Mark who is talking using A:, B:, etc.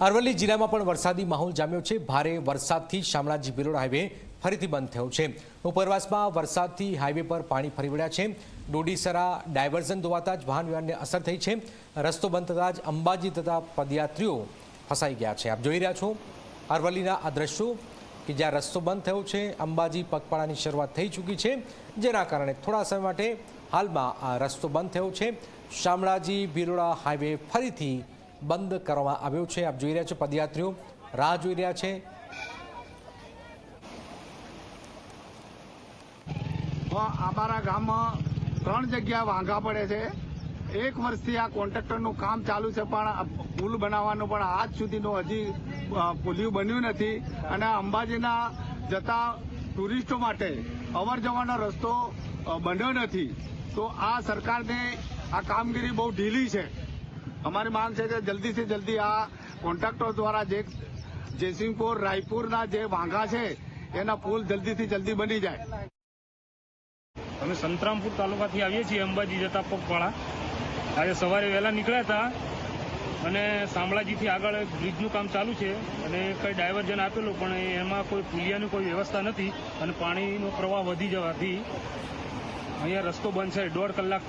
A: અરવલ્લી જિલ્લામાં પણ વરસાદી માહોલ જામ્યો છે. ભારે વરસાદથી શામળાજી બિરોડ હાઈવે ફરીથી બંધ થયો છે. ઉપરવાસમાં વરસાદથી હાઈવે પર પાણી ફરી વળ્યા છે. ડોડીસરા ડાયવર્ઝન ધોવાતા જ વાહન વ્યવહારને અસર થઈ છે. રસ્તો બંધ થતાં જ અંબાજી તથા પદયાત્રીઓ ફસાઈ ગયા છે. આપ જોઈ રહ્યા છો અરવલ્લીના આ દ્રશ્યો કે જ્યાં રસ્તો બંધ થયો છે, અંબાજી પગપાળાની શરૂઆત થઈ ચૂકી છે. જેના કારણે થોડા સમય માટે હાલમાં આ રસ્તો બંધ થયો છે. શામળાજી બિરોડા હાઈવે ફરીથી બંધ કરવામાં આવ્યો છે. આપ જોઈ રહ્યા છો પદયાત્રીઓ. રાહ જોઈ રહ્યા છે.
B: અમારા ગામમાં ત્રણ જગ્યા વાંઘા પડે છે. એક વર્ષથી આ કોન્ટ્રાક્ટરનું કામ ચાલુ છે, પણ પુલ બનાવવાનું પણ આજ સુધીનું હજી પુલિયું બન્યું નથી. અને અંબાજીના જતા ટુરિસ્ટો માટે અવર જવાનો રસ્તો બન્યો નથી. તો આ સરકારને આ કામગીરી બહુ ઢીલી છે. અમારી માંગ છે કે જલ્દીથી જલ્દી આ કોન્ટ્રાક્ટર દ્વારા જે જયસિંહપુર, રાયપુરના જે વાંઘા છે, એના પુલ જલ્દીથી જલ્દી બની જાય.
C: અમે સંતરામપુર તાલુકાથી આવીએ છીએ, અંબાજી જતા પગપાળા. આજે સવારે વહેલા નીકળ્યા હતા અને શામળાજીથી આગળ બ્રિજનું કામ ચાલુ છે અને કંઈ ડાયવર્ઝન આપેલું, પણ એમાં કોઈ પુલિયાની કોઈ વ્યવસ્થા નથી અને પાણીનો પ્રવાહ વધી જવાથી અહીંયા રસ્તો બંધ છે, દોઢ કલાકથી